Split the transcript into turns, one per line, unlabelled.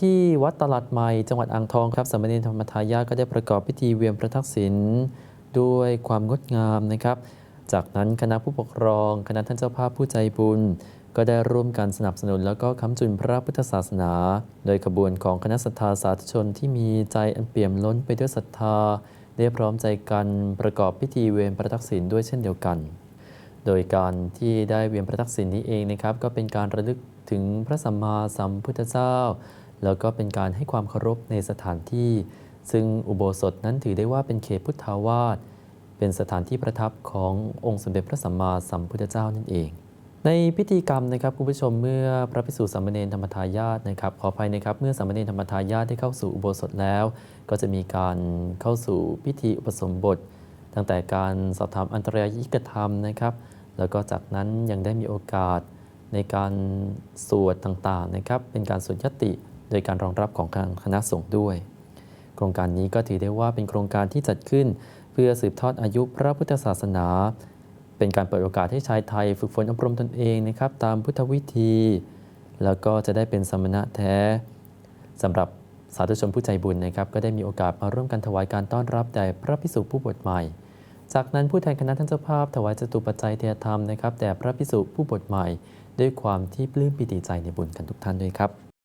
ที่วัดตลาดใหม่จังหวัดอ่างทองครับสามเณรธรรมทายาก็ได้ประกอบพิธีเวียนพระทักษิณด้วยความงดงามนะครับ จากนั้นคณะผู้ปกครอง คณะท่านเจ้าภาพผู้ใจบุญ ก็ได้ร่วมกันสนับสนุนแล้วก็ค้ำจุนพระพุทธศาสนา โดยขบวนของคณะศรัทธาสาธุชนที่มีใจอันเปี่ยมล้นไปด้วยศรัทธา ได้พร้อมใจกันประกอบพิธีเวียนพระทักษิณด้วยเช่นเดียวกัน โดยการที่ได้เวียนพระทักษิณนี้เองนะครับ ก็เป็นการระลึกถึงพระสัมมาสัมพุทธเจ้า แล้วก็เป็นการให้ความเคารพในสถานที่ ซึ่งอุโบสถนั้นถือได้ว่าเป็นเขตพุทธาวาสเป็นสถานที่ประทับขององค์สมเด็จพระสัมมาสัมพุทธเจ้านั่นเอง ในพิธีกรรมนะครับคุณผู้ชมเมื่อพระภิกษุสามเณรธรรมทายาทนะครับขออภัยนะครับเมื่อสามเณรธรรมทายาทได้เข้าสู่อุโบสถแล้ว ก็จะมีการเข้าสู่พิธีอุปสมบท ตั้งแต่การสอบถามอันตรายิกธรรมนะครับ แล้วก็จากนั้นยังได้มีโอกาสในการสวดต่างๆนะครับเป็นการสวดยติ โดยการรองรับของทางคณะสงฆ์ด้วย โครงการนี้ก็ถือได้ว่าเป็นโครงการที่จัดขึ้น เพื่อสืบทอดอายุพระพุทธศาสนา เป็นการเปิดโอกาสให้ชายไทย ฝึกฝนอบรมตนเองนะครับตามพุทธวิธี แล้วก็จะได้เป็นสมณะแท้สำหรับสาธุชนผู้ใจบุญนะครับก็ได้มีโอกาสมาร่วมกันถวายการต้อนรับแด่พระพิสุผู้บวชใหม่ จากนั้นผู้แทนคณะท่านเจ้าภาพ ถวายจตุปัจจัยเทยธรรมนะครับแด่พระพิสุผู้บวชใหม่ ด้วยความที่ปลื้มปิติใจในบุญกันทุกท่านด้วยครับ